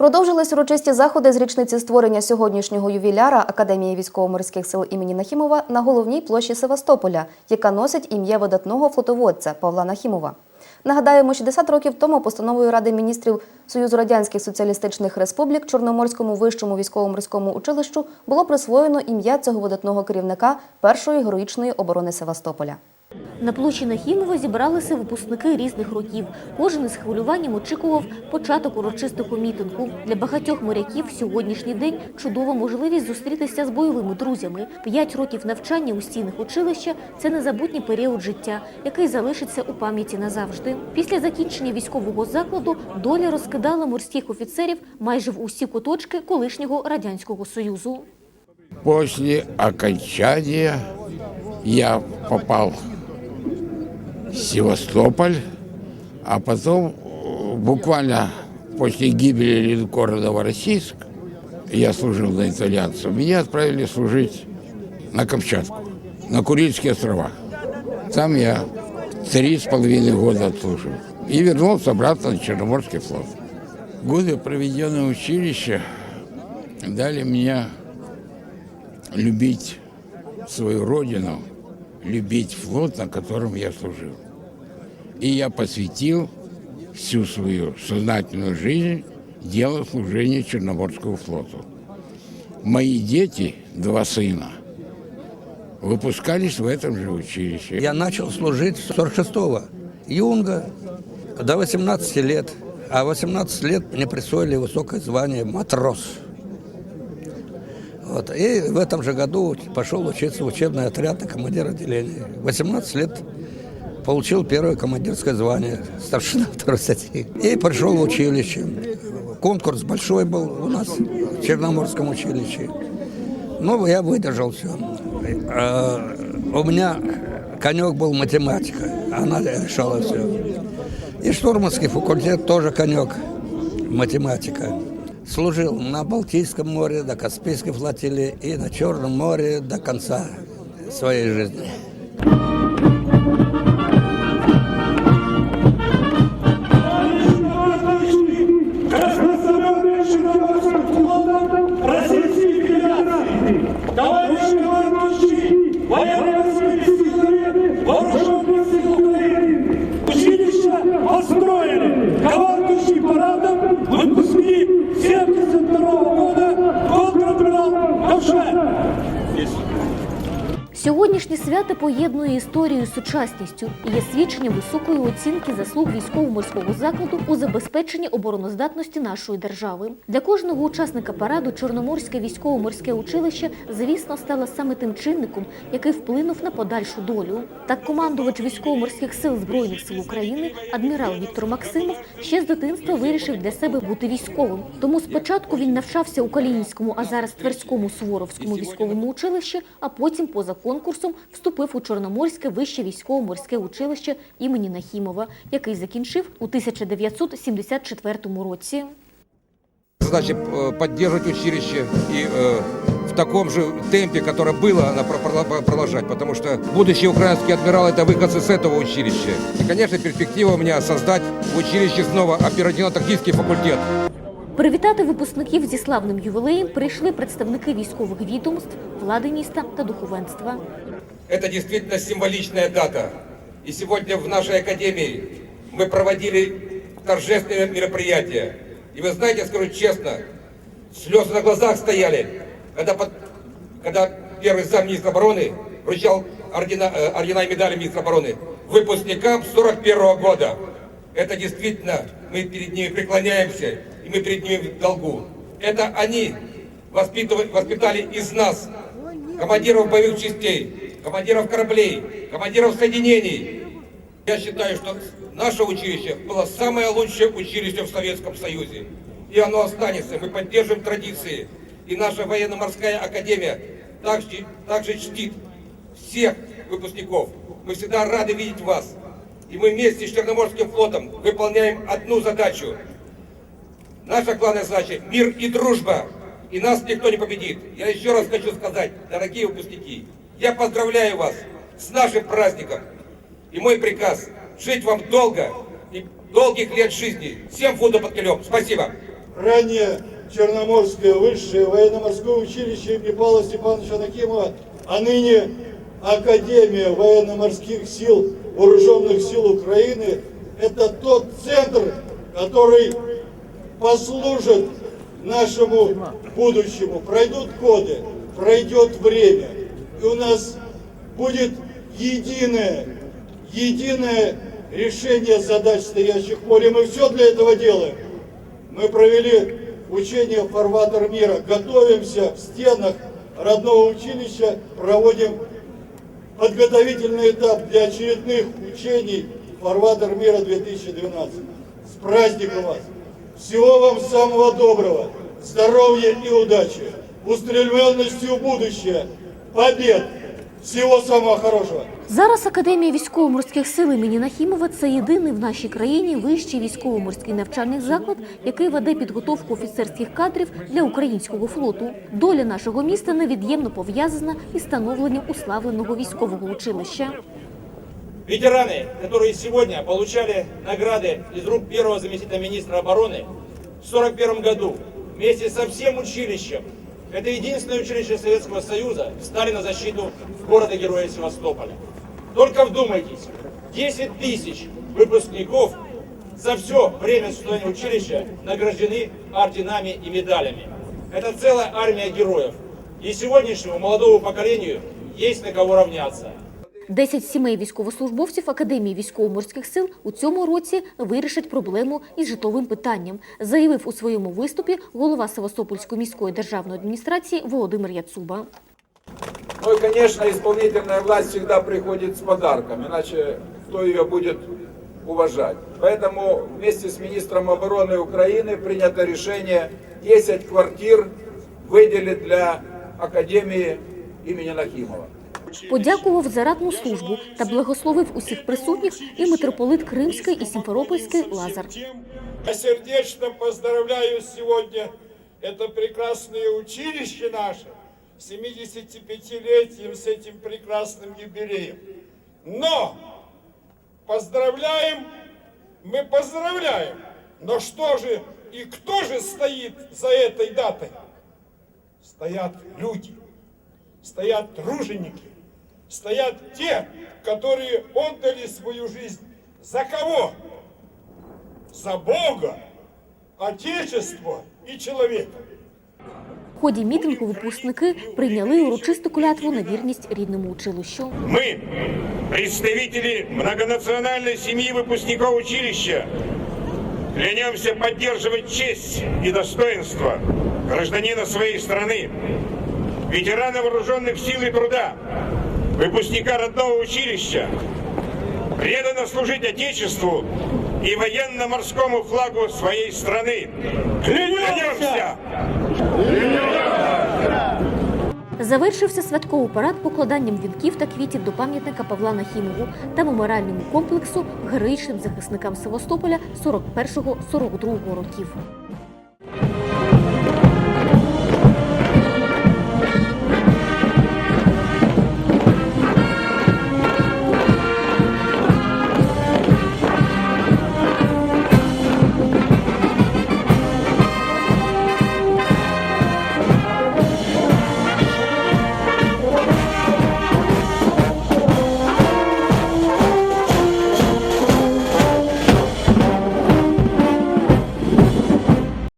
Продовжились урочисті заходи з річниці створення сьогоднішнього ювіляра Академії військово-морських сил імені Нахімова на головній площі Севастополя, яка носить ім'я видатного флотоводця Павла Нахімова. Нагадаємо, 60 років тому постановою Ради міністрів Союзу Радянських Соціалістичних Республік Чорноморському вищому військово-морському училищу було присвоєно ім'я цього видатного керівника першої героїчної оборони Севастополя. На площі Нахімова зібралися випускники різних років. Кожен із хвилюванням очікував початок урочистого мітингу. Для багатьох моряків сьогоднішній день чудова можливість зустрітися з бойовими друзями. П'ять років навчання у стінах училища це незабутній період життя, який залишиться у пам'яті назавжди. Після закінчення військового закладу доля розкидала морських офіцерів майже в усі куточки колишнього радянського союзу. После окончания я попал в Севастополь, а потом э, буквально после гибели линкора Новороссийск, я служил на итальянцев, меня отправили служить на Камчатку, на Курильские острова. Там я три с половиной года отслужил. И вернулся обратно на Черноморский флот. Годы, проведенные в училище, дали мне любить свою родину, любить флот, на котором я служил. И я посвятил всю свою сознательную жизнь делу служения Черноморскому флоту. Мои дети, два сына, выпускались в этом же училище. Я начал служить с 46-го. Юнга до 18 лет. А 18 лет мне присвоили высокое звание матрос. Вот. И в этом же году пошел учиться в учебный отряд на командир отделения. 18 лет получил первое командирское звание, старшина второй статьи. И пришел в училище. Конкурс большой был у нас в Черноморском училище. Ну, я выдержал все. У меня конек был математика, она решала все. И штурманский факультет тоже конек математика. Служил на Балтийском море, до Каспийской флотилии и на Черном море до конца своей жизни. Isso. Сьогоднішнє свято поєднує історію з сучасністю і є свідченням високої оцінки заслуг військово-морського закладу у забезпеченні обороноздатності нашої держави. Для кожного учасника параду Чорноморське військово-морське училище, звісно, стало саме тим чинником, який вплинув на подальшу долю. Так, командувач військово-морських сил збройних сил України, адмірал Віктор Максимов, ще з дитинства вирішив для себе бути військовим. Тому спочатку він навчався у Калінінському, а зараз Тверському Суворовському військовому училищі, а потім поза конкурсом вступив у Чорноморське вище військово-морське училище імені Нахімова, який закінчив у 1974 році. Задача э, поддерживать училище и э, в таком же темпе, которое было, она про- про- продолжать, потому что будущий украинский адмирал – это выходцы с этого училища. И, конечно, перспектива у меня создать в училище снова оперативно-тактический факультет. Привітати випускників зі славним ювілеєм прийшли представники військових відомств, влади міста та духовенства. Это действительно символичная дата. И сегодня в нашей академии мы проводили торжественные мероприятия. И вы знаете, скажу честно, слезы на глазах стояли, когда, под- когда первый замминистра обороны вручал ордена, э, ордена и медали министра обороны выпускникам 41 года. Это действительно, мы перед ними преклоняемся, и мы перед ними в долгу. Это они воспитали из нас командиров боевых частей, командиров кораблей, командиров соединений. Я считаю, что наше училище было самое лучшее училище в Советском Союзе. И оно останется. Мы поддерживаем традиции. И наша военно-морская академия также, также чтит всех выпускников. Мы всегда рады видеть вас. И мы вместе с Черноморским флотом выполняем одну задачу. Наша главная задача – мир и дружба. И нас никто не победит. Я еще раз хочу сказать, дорогие выпускники, я поздравляю вас с нашим праздником. И мой приказ – жить вам долго и долгих лет жизни. Всем фунтов под колем. Спасибо. ранее Черноморское высшее военно-морское училище имени Павла Степановича Нахимова, а ныне Академия военно-морских сил Вооруженных сил Украины – это тот центр, который послужит нашему будущему. Пройдут годы, пройдет время, и у нас будет единое, единое решение задач, стоящих в поле. Мы все для этого делаем. Мы провели учение «Фарватер мира», готовимся в стенах родного училища, проводим подготовительный этап для очередных учений «Фарватер мира-2012». С праздником вас! Всего вам самого доброго, здоровья и удачи, устремленности в будущее, побед, всего самого хорошего! Зараз Академія військово-морських сил імені Нахімова це єдиний в нашій країні вищий військово-морський навчальний заклад, який веде підготовку офіцерських кадрів для українського флоту. Доля нашого міста невід'ємно пов'язана із становленням уславленого військового училища. Ветераны, которые сегодня получали награды из рук первого заместителя министра обороны, в 1941 году вместе со всем училищем, это единственное училище Советского Союза, встали на защиту города-героя Севастополя. Только вдумайтесь, 10 тысяч выпускников за все время существования училища награждены орденами и медалями. Это целая армия героев. И сегодняшнему молодому поколению есть на кого равняться. Десять сімей військовослужбовців Академії військово-морських сил у цьому році вирішать проблему із житловим питанням, заявив у своєму виступі голова Севастопольської міської державної адміністрації Володимир Яцуба. Ну и, конечно, исполнительная власть всегда приходит с подарком, иначе кто ее будет уважать. Поэтому вместе с министром обороны Украины принято решение 10 квартир выделить для Академии имени Нахимова. Подякував за ратну службу та благословив усіх присутніх і митрополит Кримський і Сімферопольський Лазар. Я сердечно поздравляю сегодня это прекрасное училище наше с 75-летием, с этим прекрасным юбилеем. Но поздравляем, мы поздравляем, но что же и кто же стоит за этой датой? Стоят люди, стоят труженики, стоят те, которые отдали свою жизнь. За кого? за Бога, Отечество і чоловіка. В ході мітингу випускники прийняли урочисту клятву на вірність рідному училищу. Мы, представители многонациональной семьи выпускников училища, клянемся поддерживать честь и достоинство гражданина своей страны, ветерана вооруженных сил и труда, выпускника родного училища, преданно служить Отечеству и военно-морскому флагу своей страны. Клянемся! Завершився святковий парад покладанням вінків та квітів до пам'ятника Павла Нахімову та меморіальному комплексу героїчним захисникам Севастополя 41-42 років.